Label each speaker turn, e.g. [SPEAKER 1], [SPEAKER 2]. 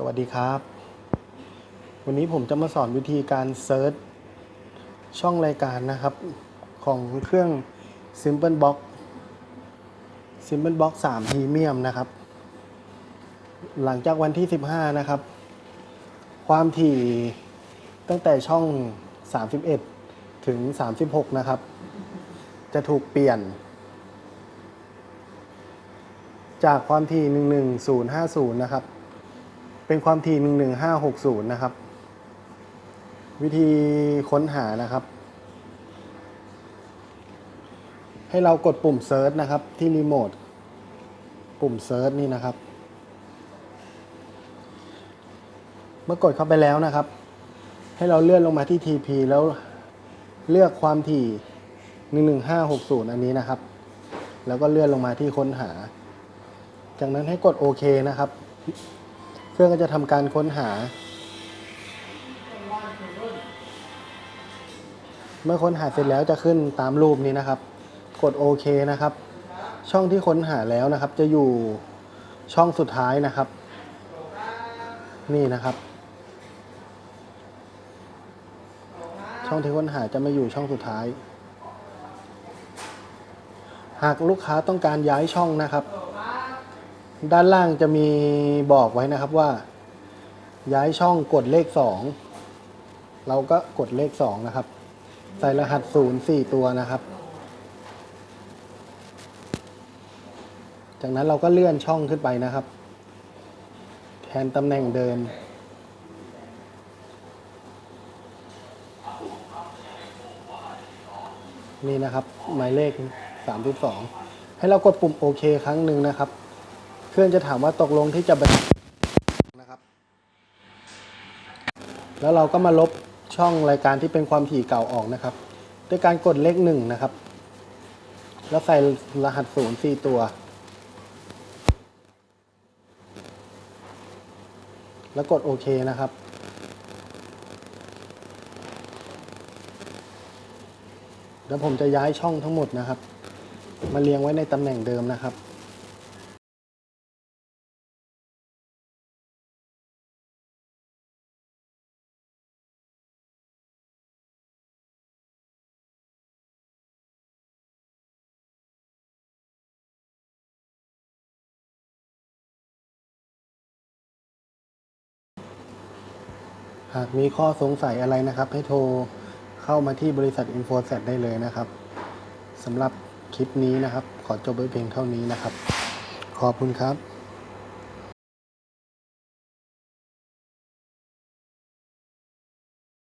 [SPEAKER 1] สวัสดีครับ วันนี้ผมจะมาสอนวิธีการเซิร์ชช่องรายการนะครับ ของเครื่อง Simple Box Simple Box 3 Premium นะครับ หลังจากวันที่ 15 นะครับ ความถี่ตั้งแต่ช่อง 31 ถึง 36 นะครับ จะถูกเปลี่ยน จากความถี่ 11050 นะครับ เป็นความถี่ 11560 นะครับ วิธีค้นหานะครับ ให้เรากดปุ่มเซิร์ชนะครับ ที่รีโมทปุ่มเซิร์ชนี่นะครับ เมื่อกดเข้าไปแล้วนะครับ ให้เราเลื่อนลงมาที่ TP แล้วเลือกความถี่ 11560 อันนี้นะครับ แล้วก็เลื่อนลงมาที่ค้นหา จากนั้นให้กดโอเคนะครับ เครื่องก็จะทำการค้นหา เมื่อค้นหาเสร็จแล้วจะขึ้นตามรูปนี้นะครับ กดโอเคนะครับ ช่องที่ค้นหาแล้วนะครับ จะอยู่ช่องสุดท้ายนะครับ นี่นะครับ ช่องที่ค้นหาจะมาอยู่ช่องสุดท้าย หากลูกค้าต้องการย้ายช่องนะครับ ด้านล่างจะมีบอกไว้นะครับว่า ย้ายช่องกดเลขสองเราก็กดเลขสองนะครับ ใส่รหัสศูนย์สี่ตัวนะครับ จากนั้นเราก็เลื่อนช่องขึ้นไปนะครับ แทนตำแหน่งเดิม นี่นะครับ หมายเลข 32 ให้เรากดปุ่มโอเคครั้งหนึ่งนะครับ เครื่องจะถามว่าตกลงที่จะบันทึกนะครับ แล้วเราก็มาลบช่องรายการที่เป็นความถี่เก่าออกนะครับ ด้วยการกดเลขหนึ่งนะครับ แล้วใส่รหัสศูนย์สี่ตัว แล้วกดโอเคนะครับแล้วผมจะย้ายช่องทั้งหมดนะครับ มาเรียงไว้ในตำแหน่งเดิมนะครับ หากมีข้อสงสัยอะไรนะครับ ให้โทรเข้ามาที่บริษัท i n f o s e t ได้เลยนะครับสำหรับคลิปนี้นะครับ ขอจบไว้เพียงเท่านี้นะครับ ขอบคุณครับ